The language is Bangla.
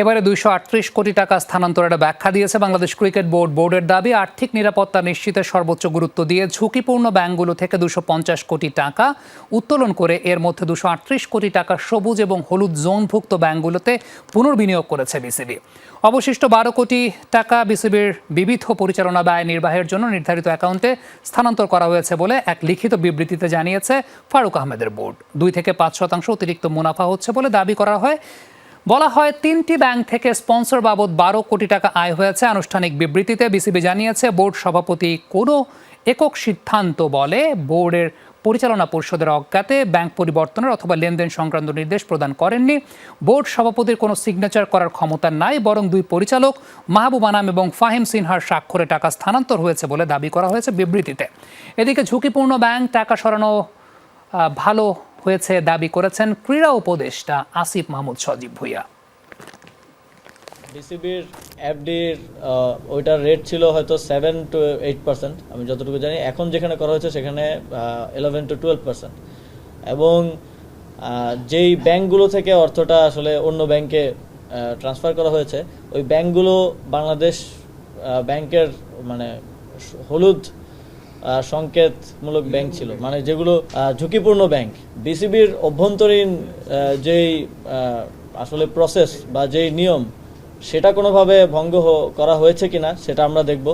এবারে দুইশো আটত্রিশ কোটি টাকা স্থানান্তরের ব্যাখ্যা দিয়েছে বাংলাদেশ ক্রিকেট বোর্ড বোর্ডের দাবি, আর্থিক নিরাপত্তা নিশ্চিতে সর্বোচ্চ গুরুত্ব দিয়ে ঝুঁকিপূর্ণ ব্যাংকগুলো থেকে দুশো পঞ্চাশ কোটি টাকা উত্তোলন করে এর মধ্যে দুশো আটত্রিশ কোটি টাকা সবুজ এবং হলুদ জোনভুক্ত ব্যাংকগুলোতে পুনর্বিনিয়োগ করেছে বিসিবি। অবশিষ্ট বারো কোটি টাকা বিসিবির বিবিধ পরিচালনা ব্যয় নির্বাহের জন্য নির্ধারিত অ্যাকাউন্টে স্থানান্তর করা হয়েছে বলে এক লিখিত বিবৃতিতে জানিয়েছে ফারুক আহমেদের বোর্ড। দুই থেকে পাঁচ শতাংশ অতিরিক্ত মুনাফা হচ্ছে বলে দাবি করা হয়। বলা হয়, তিনটি ব্যাংক থেকে স্পন্সর বাবদ বারো কোটি টাকা আয় হয়েছে। আনুষ্ঠানিক বিবৃতিতে বিসিবি জানিয়েছে, বোর্ড সভাপতি কোনো একক সিদ্ধান্ত বলে বোর্ডের পরিচালনা পরিষদের অজ্ঞাতে ব্যাংক পরিবর্তনের অথবা লেনদেন সংক্রান্ত নির্দেশ প্রদান করেননি। বোর্ড সভাপতির কোনো সিগনেচার করার ক্ষমতা নাই, বরং দুই পরিচালক, মাহবুব আনাম এবং ফাহিম সিনহার স্বাক্ষরে টাকা স্থানান্তর হয়েছে বলে দাবি করা হয়েছে বিবৃতিতে। এদিকে ঝুঁকিপূর্ণ ব্যাংক, টাকা সরানো ভালো হয়েছে দাবি করেছেন ক্রীড়া উপদেষ্টা আসিফ মাহমুদ সজীব ভুইয়া। বিসিবির এফডির ওইটার রেট ছিল হয়তো সেভেন টু এইট পার্সেন্ট আমি যতটুকু জানি। এখন যেখানে করা হয়েছে সেখানে ইলেভেন টু টুয়েলভ পার্সেন্ট এবং যেই ব্যাংকগুলো থেকে অর্থটা আসলে অন্য ব্যাংকে ট্রান্সফার করা হয়েছে, ওই ব্যাংকগুলো বাংলাদেশ ব্যাংকের মানে হলুদ সংকেতমূলক ব্যাংক ছিল। মানে যেগুলো ঝুঁকিপূর্ণ ব্যাংক। বিসিবির অভ্যন্তরীণ যেই আসলে প্রসেস বা যেই নিয়ম, সেটা কোনোভাবে ভঙ্গ করা হয়েছে কিনা, সেটা আমরা দেখব।